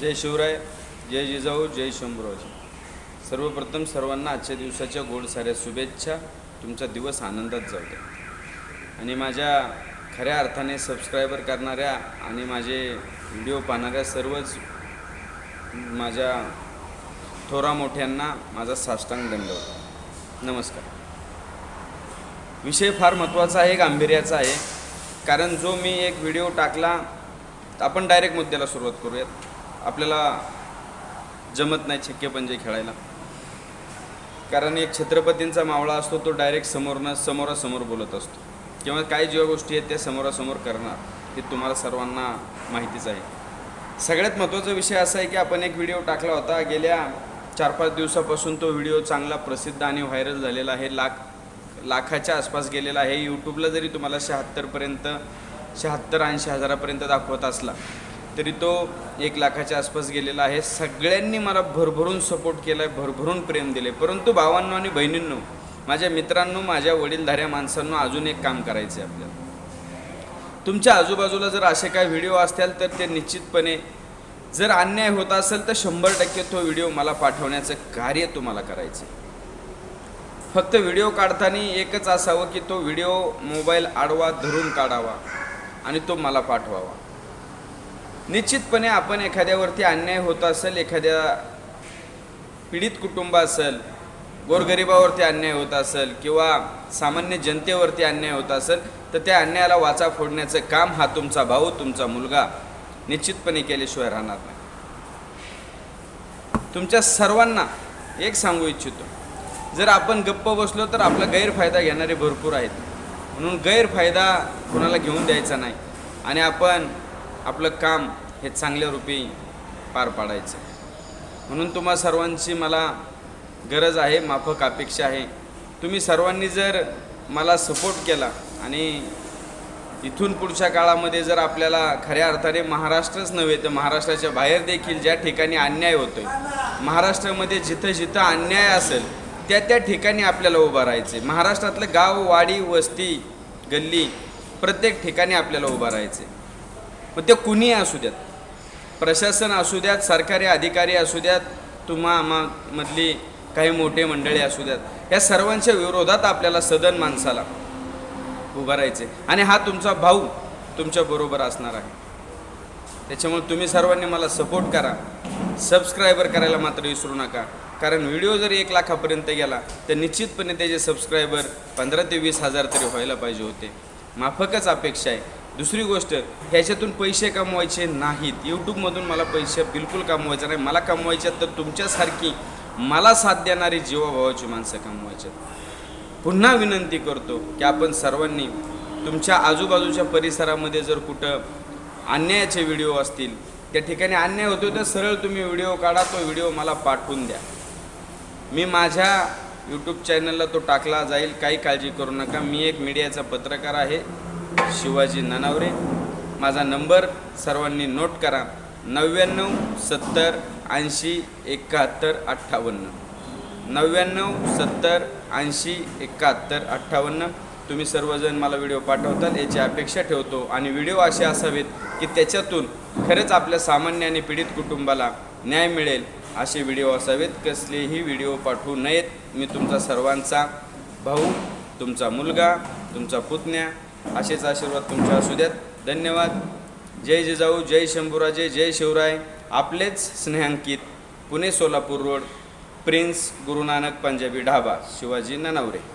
जय शिवराय जय जिजाऊ जय शंभूराज सर्वप्रथम सर्वांना आजच्या दिवसाच्या गोड साऱ्या शुभेच्छा. तुमचा दिवस आनंदात जाऊ द्या. आणि माझ्या खऱ्या अर्थाने सबस्क्रायबर करणाऱ्या आणि माझे व्हिडिओ पाहणाऱ्या सर्वच माझ्या थोरा मोठ्यांना माझा साष्टांग दंडवत नमस्कार. विषय फार महत्त्वाचा आहे गांभीर्याचा आहे. कारण जो मी एक व्हिडिओ टाकला आपण डायरेक्ट मुद्द्याला सुरुवात करूयात. आपल्याला जमत नाही छक्के पंजे खेळायला. कारण एक छत्रपतींचा मावळा असतो तो डायरेक्ट समोरनं समोरासमोर बोलत असतो. किंवा काही ज्या गोष्टी आहेत त्या समोरासमोर करणार हे तुम्हाला सर्वांना माहितीच आहे. सगळ्यात महत्त्वाचा विषय असा आहे की आपण एक व्हिडिओ टाकला होता गेल्या चार पाच दिवसापासून तो व्हिडिओ चांगला प्रसिद्ध आणि व्हायरल झालेला आहे. लाख लाखाच्या आसपास गेलेला आहे. यूट्यूबला जरी तुम्हाला शहात्तरपर्यंत शहात्तर ऐंशी हजारापर्यंत दाखवत असला तरी तो एक लाखाच्या आसपास गेलेला आहे. सगळ्यांनी मला भरभरून सपोर्ट केला आहे भरभरून प्रेम दिले परंतु भावांनो आणि बहिणींनो माझ्या मित्रांनो माझ्या वडीलधाऱ्या माणसांनो अजून एक काम करायचं आहे आपल्याला. तुमच्या आजूबाजूला जर असे काही व्हिडिओ असतील तर ते निश्चितपणे जर अन्याय होत असेल तर शंभर टक्के तो व्हिडिओ मला पाठवण्याचं कार्य तुम्हाला करायचं आहे. फक्त व्हिडिओ काढताना एकच असावं की तो व्हिडिओ मोबाईल आडवा धरून काढावा आणि तो मला पाठवावा. निश्चितपणे आपण एखाद्यावरती अन्याय होत असेल एखाद्या पीडित कुटुंब असेल गोरगरिबावरती अन्याय होत असेल किंवा सामान्य जनतेवरती अन्याय होत असेल तर त्या अन्यायाला वाचा फोडण्याचं काम हा तुमचा भाऊ तुमचा मुलगा निश्चितपणे केल्याशिवाय राहणार नाही. तुमच्या सर्वांना एक सांगू इच्छितो. जर आपण गप्प बसलो तर आपला गैरफायदा घेणारे भरपूर आहेत. म्हणून गैरफायदा कोणाला घेऊन द्यायचा नाही. आणि आपण आपलं काम हे चांगल्या रूपी पार पाडायचं. म्हणून तुम्हा सर्वांची मला गरज आहे माफक अपेक्षा आहे. तुम्ही सर्वांनी जर मला सपोर्ट केला आणि इथून पुढच्या काळामध्ये जर आपल्याला खऱ्या अर्थाने महाराष्ट्रच नव्हे तर महाराष्ट्राच्या बाहेर देखील ज्या ठिकाणी अन्याय होतो आहे महाराष्ट्रामध्ये जिथं जिथं अन्याय असेल त्या त्या ठिकाणी आपल्याला उभं राहायचे महाराष्ट्रातलं गाव वाडी वस्ती गल्ली प्रत्येक ठिकाणी आपल्याला उभं राहायचे मग ते कुणीही असू द्यात प्रशासन असू द्यात सरकारी अधिकारी असू द्यात तुम्हा मधली काही मोठे मंडळी असू द्यात या सर्वांच्या विरोधात आपल्याला सदन माणसाला उभं राहायचे आणि हा तुमचा भाऊ तुमच्या बरोबर असणार आहे. त्याच्यामुळे तुम्ही सर्वांनी मला सपोर्ट करा. सबस्क्रायबर करायला मात्र विसरू नका. कारण व्हिडिओ जर एक लाखापर्यंत गेला तर निश्चितपणे त्याचे सबस्क्रायबर पंधरा ते वीस हजार तरी व्हायला पाहिजे होते. माफकच अपेक्षा आहे. दुसरी गोष्ट ह्याच्यातून पैसे कमवायचे नाहीत. यूट्यूबमधून मला पैसे बिलकुल कमवायचे नाही. मला कमवायचे तर तुमच्यासारखी मला साथ देणारी जीवाभावाची माणसं कमवायचे पुन्हा विनंती करतो की आपण सर्वांनी तुमच्या आजूबाजूच्या परिसरामध्ये जर कुठं अन्यायाचे व्हिडिओ असतील त्या ठिकाणी अन्याय होतो तर सरळ तुम्ही व्हिडिओ काढा तो व्हिडिओ मला पाठवून द्या. मी माझ्या यूट्यूब चॅनलला तो टाकला जाईल. काही काळजी करू नका. मी एक मीडियाचा पत्रकार आहे. शिवाजी ननावरे. माझा नंबर सर्वांनी नोट करा. नव्याण्णव सत्तर ऐंशी एकाहत्तर अठ्ठावन्न. नव्याण्णव सत्तर ऐंशी एकाहत्तर अठ्ठावन्न. तुम्ही सर्वजण मला व्हिडिओ पाठवताल याची अपेक्षा ठेवतो. आणि व्हिडिओ असे असावेत की त्याच्यातून खरंच आपल्या सामान्य आणि पीडित कुटुंबाला न्याय मिळेल. असे व्हिडिओ असावेत. कसलेही व्हिडिओ पाठवू नयेत. मी तुमचा सर्वांचा भाऊ तुमचा मुलगा तुमचा पुतण्या असेच आशीर्वाद तुमच्या असू द्यात. धन्यवाद. जय जिजाऊ जय शंभूराजे जय शिवराय. आपलेच स्नेहांकित पुणे सोलापूर रोड प्रिन्स गुरुनानक पंजाबी ढाबा शिवाजी ननावरे.